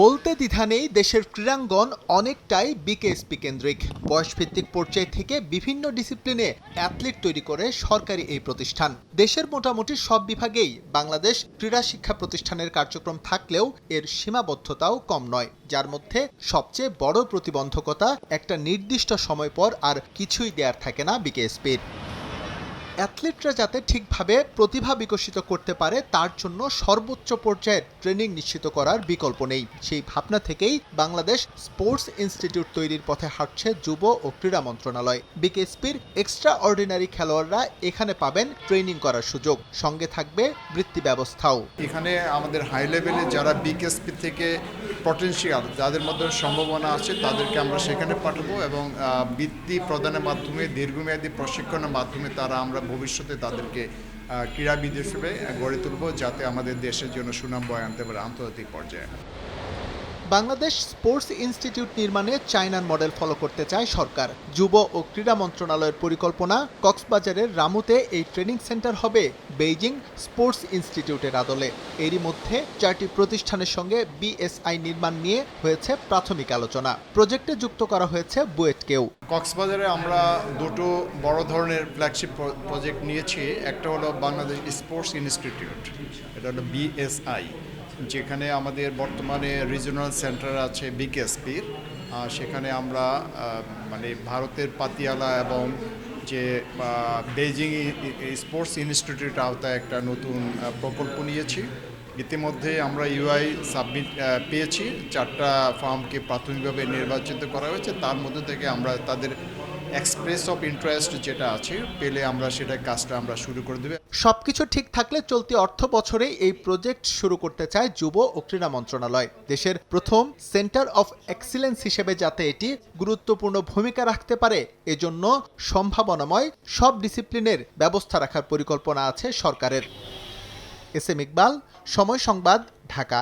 বলতে দ্বিধা নেই, দেশের ক্রীড়াঙ্গন অনেকটাই বিকেএসপি কেন্দ্রিক। বয়সভিত্তিক পর্যায় থেকে বিভিন্ন ডিসিপ্লিনে অ্যাথলিট তৈরি করে সরকারি এই প্রতিষ্ঠান। দেশের মোটামুটি সব বিভাগেই বাংলাদেশ ক্রীড়া শিক্ষা প্রতিষ্ঠানের কার্যক্রম থাকলেও এর সীমাবদ্ধতাও কম নয়, যার মধ্যে সবচেয়ে বড় প্রতিবন্ধকতা একটা নির্দিষ্ট সময় পর আর কিছুই দেয়ার থাকে না বিকেএসপির অ্যাথলিটরা যাতে ঠিকভাবে প্রতিভা বিকশিত করতে পারে, তার জন্য সর্বোচ্চ পর্যায়ের ট্রেনিং নিশ্চিত করার বিকল্প নেই। সেই ভাবনা থেকেই বাংলাদেশ স্পোর্টস ইনস্টিটিউট তৈরির পথে হাঁটছে যুব ও ক্রীড়া মন্ত্রণালয়। বিকেএসপির এক্সট্রা অর্ডিনারি খেলোয়াড়রা এখানে পাবেন ট্রেনিং করার সুযোগ। সঙ্গে থাকবে বৃত্তি ব্যবস্থাও। এখানে আমাদের হাই লেভেলে যারা বিকেএসপি থেকে পটেনশিয়াল যাদের মধ্যে সম্ভাবনা আছে, তাদেরকে আমরা সেখানে পাঠাবো এবং বৃত্তি প্রদানের মাধ্যমে, দীর্ঘমেয়াদী প্রশিক্ষণের মাধ্যমে তারা আমরা ভবিষ্যতে তাদেরকে ক্রীড়াবিদ হিসেবে গড়ে তুলব, যাতে আমাদের দেশের জন্য সুনাম বয়ে আনতে পারে আন্তর্জাতিক পর্যায়ে। বাংলাদেশ স্পোর্টস ইনস্টিটিউট নির্মাণে চায়নার মডেল ফলো করতে চায় সরকার। যুব ও ক্রীড়া মন্ত্রণালয়ের পরিকল্পনা, কক্সবাজারের রামুতে এই ট্রেনিং সেন্টার হবে বেইজিং স্পোর্টস ইনস্টিটিউটের আদলে। এরই মধ্যে চারটি প্রতিষ্ঠানের সঙ্গে বিএসআই নির্মাণ নিয়ে হয়েছে প্রাথমিক আলোচনা। প্রজেক্টে যুক্ত করা হয়েছে বুয়েটকেও। কক্সবাজারে আমরা দুটো বড় ধরনের ফ্ল্যাগশিপ প্রজেক্ট নিয়েছি। একটা হলো বাংলাদেশ স্পোর্টস ইনস্টিটিউট, এটা হলো বিএসআই। যেখানে আমাদের বর্তমানে রিজিওনাল সেন্টার আছে বিকেএসপির সেখানে আমরা মানে ভারতের পাতিয়ালা এবং যে বেজিং স্পোর্টস ইনস্টিটিউট আওতায় একটা নতুন প্রকল্প নিয়েছি। ইতিমধ্যে আমরা ইউআই সাবমিট পেয়েছি। চারটা ফার্মকে প্রাথমিকভাবে নির্বাচিত করা হয়েছে। তার মধ্যে থেকে আমরা তাদের এক্সপ্রেস অফ ইন্টারেস্ট যেটা আছে, পেলে আমরা সেটা কাজটা আমরা শুরু করে দেবে। সবকিছু ঠিক থাকলে চলতি অর্থ বছরেই এই প্রজেক্ট শুরু করতে চায় যুব ও ক্রীড়া মন্ত্রণালয়। দেশের প্রথম সেন্টার অফ এক্সিলেন্স হিসেবে যাতে এটি গুরুত্বপূর্ণ ভূমিকা রাখতে পারে, এজন্য সম্ভাবনাময় সব ডিসিপ্লিনের ব্যবস্থা রাখার পরিকল্পনা আছে সরকারের। এস এম ইকবাল সময় সংবাদ ঢাকা।